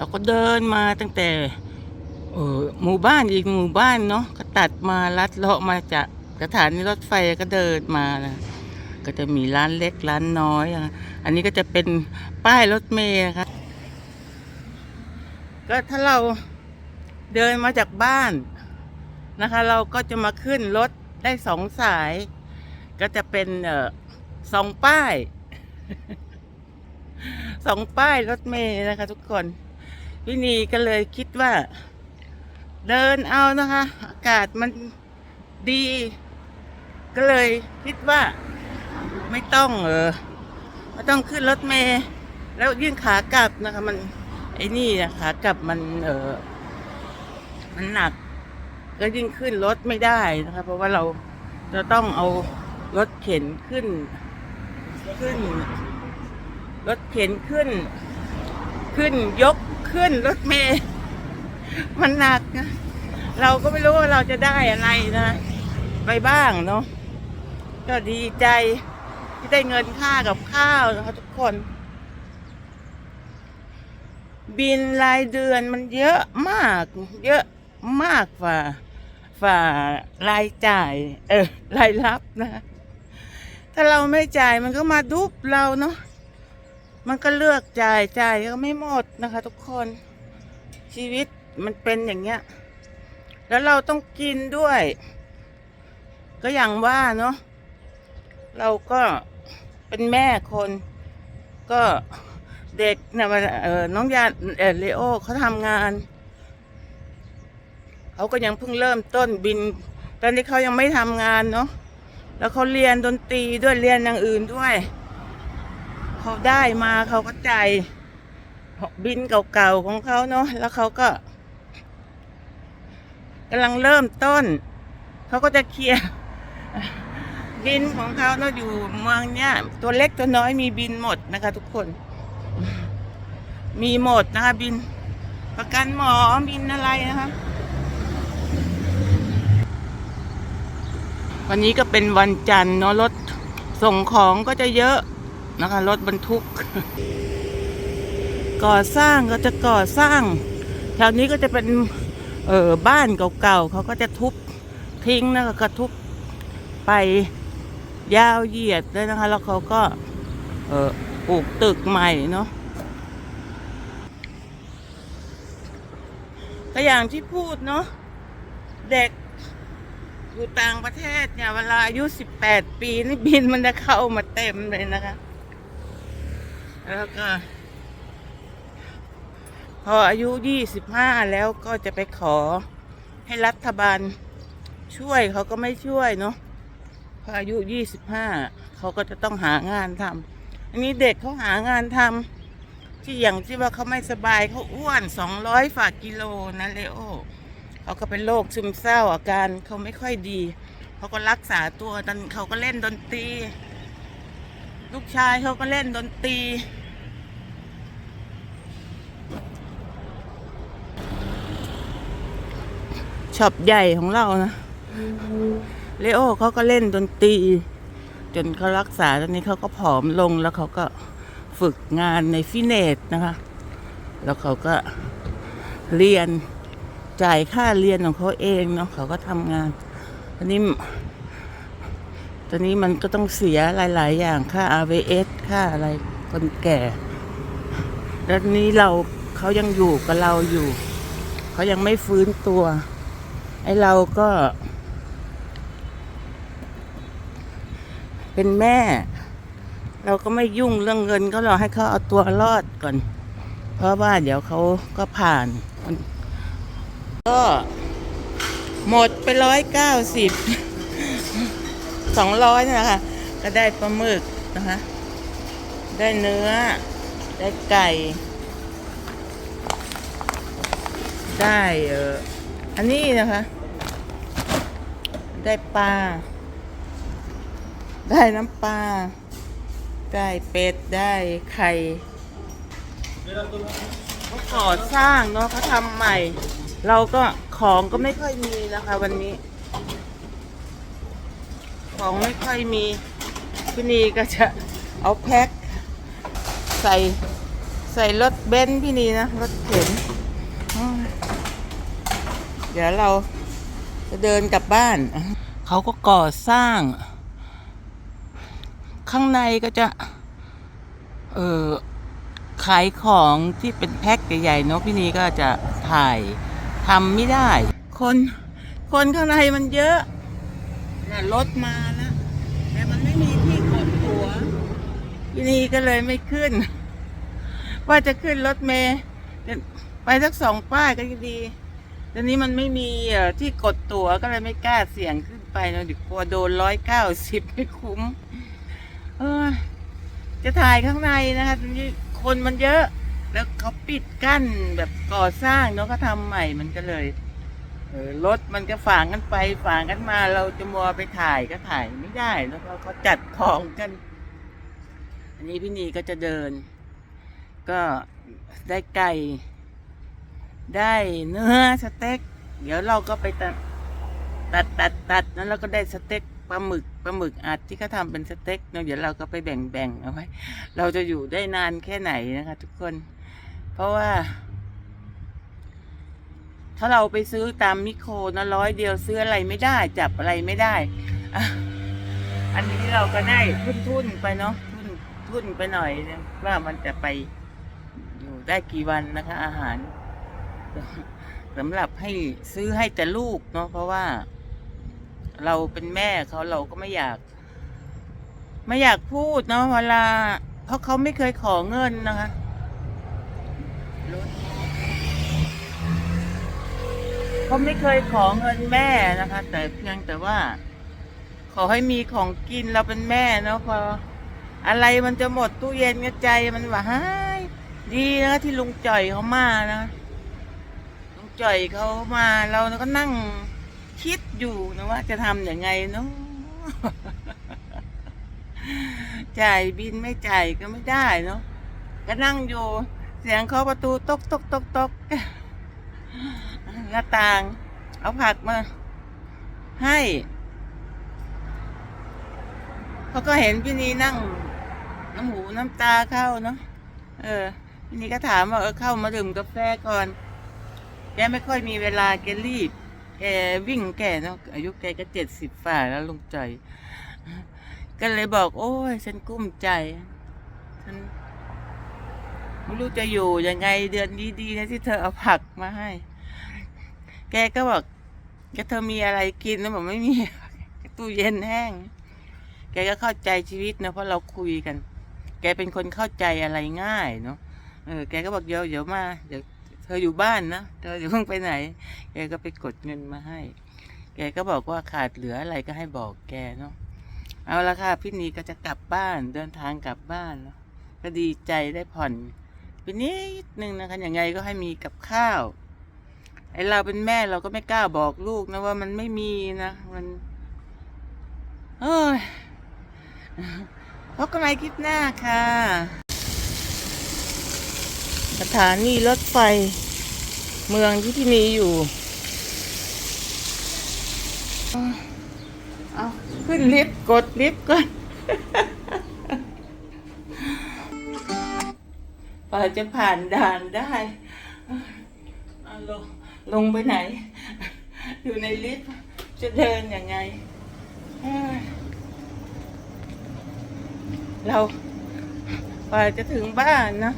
เราก็เดินมาตั้งแต่เออหมู่บ้านอีกหมู่บ้านเนาะก็ตัดมาลัดเลาะมาจากสถานีรถไฟก็เดินมานะก็จะมีร้านเล็กร้านน้อยอะอันนี้ก็จะเป็นป้ายรถเมล์นะคะก็ถ้าเราเดินมาจากบ้านนะคะ เราก็จะมาขึ้นรถได้สองสาย ก็จะเป็นเออสองป้ายสองป้ายรถเมล์นะคะทุกคน พี่นีก็เลยคิดว่า เดินเอานะคะ อากาศมันดี ก็เลยคิดว่า ไม่ต้องเออไม่ต้องขึ้นรถเมล์แล้วยิ่งขากลับนะคะ มันไอ้นี่นะขากลับมันเออมันหนัก ก็ยิ่งขึ้นรถไม่ได้นะคะ เพราะว่าเราจะต้องเอารถเข็นขึ้น ขึ้น รถเข็นขึ้น ขึ้นยก ขึ้นรถเมล์มันหนักนะเราก็ไม่รู้ว่าเราจะได้อะไรนะไปบ้างเนาะก็ดีใจที่ได้เงินค่ากับข้าวนะคะทุกคน บินรายเดือนมันเยอะมาก เยอะมากฝ่าฝ่ารายจ่าย เออรายรับนะ ถ้าเราไม่จ่ายมันก็มาดุบเราเนาะ มันก็เลือกจ่ายจ่ายก็ไม่หมดนะคะ ทุกคนชีวิตมันเป็นอย่างเงี้ย แล้วเราต้องกินด้วย ก็อย่างว่าเนาะเราก็เป็นแม่คน ก็เด็กเนี่ยน้องยาเออเลโอเขาทำงานเขาก็ยังเพิ่งเริ่มต้นบิน ตอนนี้เขายังไม่ทำงานเนาะแล้วเขาเรียนดนตรีด้วยเรียนอย่างอื่นด้วย เขาได้มาเขาก็จ่ายบินเก่าๆของเขาเนาะแล้วเขาก็กำลังเริ่มต้น เขาก็จะเคลียร์บินของเขาเนาะอยู่เมืองเนี้ยตัวเล็กตัวน้อยมีบินหมดนะคะ ทุกคน มีหมดนะคะบิน ประกันหมอบินอะไรนะคะวันนี้ก็เป็นวันจันทร์เนาะรถส่งของก็จะเยอะ นะคะรถบรรทุก ก่อสร้างก็จะก่อสร้าง แถวนี้ก็จะเป็นเออบ้านเก่าๆเขาก็จะทุบทิ้งนะคะก็ทุบไปยาวเหยียดเลยนะคะ แล้วเขาก็เออปลูกตึกใหม่เนาะก็อย่างที่พูดเนาะเด็กอยู่ต่างประเทศเนี่ย เวลาอายุสิบแปดปีนี่บินมันจะเข้ามาเต็มเลยนะคะ แล้วก็ พออายุยี่สิบห้าแล้วก็จะไปขอให้รัฐบาลช่วยเขาก็ไม่ช่วยเนาะพออายุยี่สิบห้าเขาก็จะต้องหางานทำอันนี้เด็กเขาหางานทำที่อย่างที่ว่าเขาไม่สบายเขาอ้วนสองร้อยฝากกิโลนะเลโอเขาก็เป็นโรคซึมเศร้าอาการเขาไม่ค่อยดีเขาก็รักษาตัวตอนเขาก็เล่นดนตรี ลูกชายเขาก็เล่นดนตรี ช็อปใหญ่ของเรานะเลโอเขาก็เล่นดนตรี จนเขารักษาตอนนี้เขาก็ผอมลงแล้วเขาก็ฝึกงานในฟิเนตนะคะ แล้วเขาก็เรียนจ่ายค่าเรียนของเขาเองเนาะเขาก็ทำงานตอนนี้ตอนนี้มันก็ต้องเสียหลาย ๆ อย่างค่า RVS ค่าอะไรคนแก่แล้วนี้เราเขายังอยู่กับเราอยู่ เขายังไม่ฟื้นตัว ไอ้เราก็ เป็นแม่ เราก็ไม่ยุ่งเรื่องเงินก็รอให้เขาเอาตัวรอดก่อน เพราะว่าเดี๋ยวเขาก็ผ่านก็หมดไปร้อยเก้าสิบสองร้อยนะคะ ก็ได้ปลาหมึกนะคะ ได้เนื้อ ได้ไก่ ได้เออ อันนี้นะคะ ได้ปลา ได้น้ำปลา ได้เป็ด ได้ไข่เขาก่อสร้างเนาะเขาทำใหม่ เราก็ของก็ไม่ค่อยมีนะคะ วันนี้ ของไม่ค่อยมีพี่นีก็จะเอาแพ็คใส่ใส่รถเบนซ์พี่นีนะ รถเข็นอ เดี๋ยวเราจะเดินกลับบ้าน เขาก็ก่อสร้าง ข้างในก็จะ เออขายของที่เป็นแพ็คใหญ่ๆเนาะพี่นีก็จะถ่ายทำไม่ได้ คน คนข้างในมันเยอะน่ะรถมาแล้วแต่มันไม่มีที่กดตัวพี่นีก็เลยไม่ขึ้น ว่าจะขึ้นรถเมย์ไปสักสองป้ายก็ดี ตอนนี้มันไม่มีที่กดตั๋วก็เลยไม่กล้าเสี่ยงขึ้นไปเนอะดี๋ยวกลัวโดนร้อยเก้าสิบไม่คุ้ม เออ จะถ่ายข้างในนะคะตอนนี้คนมันเยอะ แล้วเขาปิดกั้นแบบก่อสร้างเนาะก็ทำใหม่มันก็เลยเออรถมันก็ฝางกันไปฝางกันมา เราจะมัวไปถ่ายก็ถ่ายไม่ได้แล้วก็เขาจัดของกัน อันนี้พี่นีก็จะเดิน ก็ได้ไก่ ได้เนื้อสเต็ก เดี๋ยวเราก็ไปตัดตัดตัดตัดนั้นเราก็ได้สเต็กปลาหมึกปลาหมึกอัดที่เขาทำเป็นสเต็กเดี๋ยวเราก็ไปแบ่งแบ่งเอาไว้เราจะอยู่ได้นานแค่ไหนนะคะ ทุกคน เพราะว่า ถ้าเราไปซื้อตามมิโครนะร้อยเดียวซื้ออะไรไม่ได้ จับอะไรไม่ได้อันนี้เราก็ได้ทุนทุนไปเนาะทุนทุนไปหน่อยนะว่ามันจะไปอยู่ได้กี่วันนะคะ อาหาร สำหรับให้ซื้อให้แต่ลูกเนาะเพราะว่า เราเป็นแม่เขาเราก็ไม่อยาก ไม่อยากพูดเนาะเวลา เพราะเขาไม่เคยขอเงินนะคะเขาไม่เคยขอเงินแม่นะคะ แต่เพียงแต่ว่า ขอให้มีของกินเราเป็นแม่เนาะพออะไรมันจะหมดตู้เย็นก็ใจมันว่าหายดีนะที่ลุงจ่อยเขามานะ จ่อยเขามาเราก็นั่งคิดอยู่นะว่าจะทำอย่างไงเนาะจ่ายบินไม่จ่ายก็ไม่ได้เนาะก็นั่งอยู่ เสียงเคาะประตูตกตกตกตกหน้าต่าง เอาผักมา ให้เขาก็เห็นพี่นีนั่ง น้ำหูน้ำตาเข้าเนาะเออพี่นีก็ถามว่าเออเข้ามาดื่มกาแฟก่อน แกไม่ค่อยมีเวลาแกรีบ แกวิ่งแกเนาะอายุแกก็เจ็ดสิบฝ่าแล้วลุงจ่อยก็เลยบอก โอ้ย ฉันกุ้มใจ ฉันไม่รู้จะอยู่ยังไงเดือนนี้ดีนะที่เธอเอาผักมาให้ แกก็บอกแกเธอมีอะไรกินแล้วบอกไม่มีตู้เย็นแห้ง แกก็เข้าใจชีวิตนะเพราะเราคุยกัน แกเป็นคนเข้าใจอะไรง่ายเนาะเออแกก็บอกเดี๋ยวเดี๋ยวมาเดี๋ยว ธออยู่บ้านนะเธออย่าเพิ่งไปไหน แกก็ไปกดเงินมาให้ แกก็บอกว่าขาดเหลืออะไรก็ให้บอกแกเนาะเอาละค่ะพี่นีก็จะกลับบ้านเดินทางกลับบ้านแล้วก็ดีใจได้ผ่อนไปนิดนึงนะคะอย่างไงก็ให้มีกับข้าวไอเราเป็นแม่เราก็ไม่กล้าบอกลูกนะว่ามันไม่มีนะมันเอ้ยพบกันใหม่คลิปหน้าค่ะ สถานีรถไฟ เมืองที่พี่นีอยู่ เอาขึ้นลิฟต์กดลิฟต์ก่อนป่าจะผ่านด่านได้ลงลงไปไหน อยู่ในลิฟต์จะเดินยังไงเอ้ยเราป่าจะถึงบ้านนะ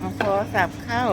เอาโทรศัพท์เข้า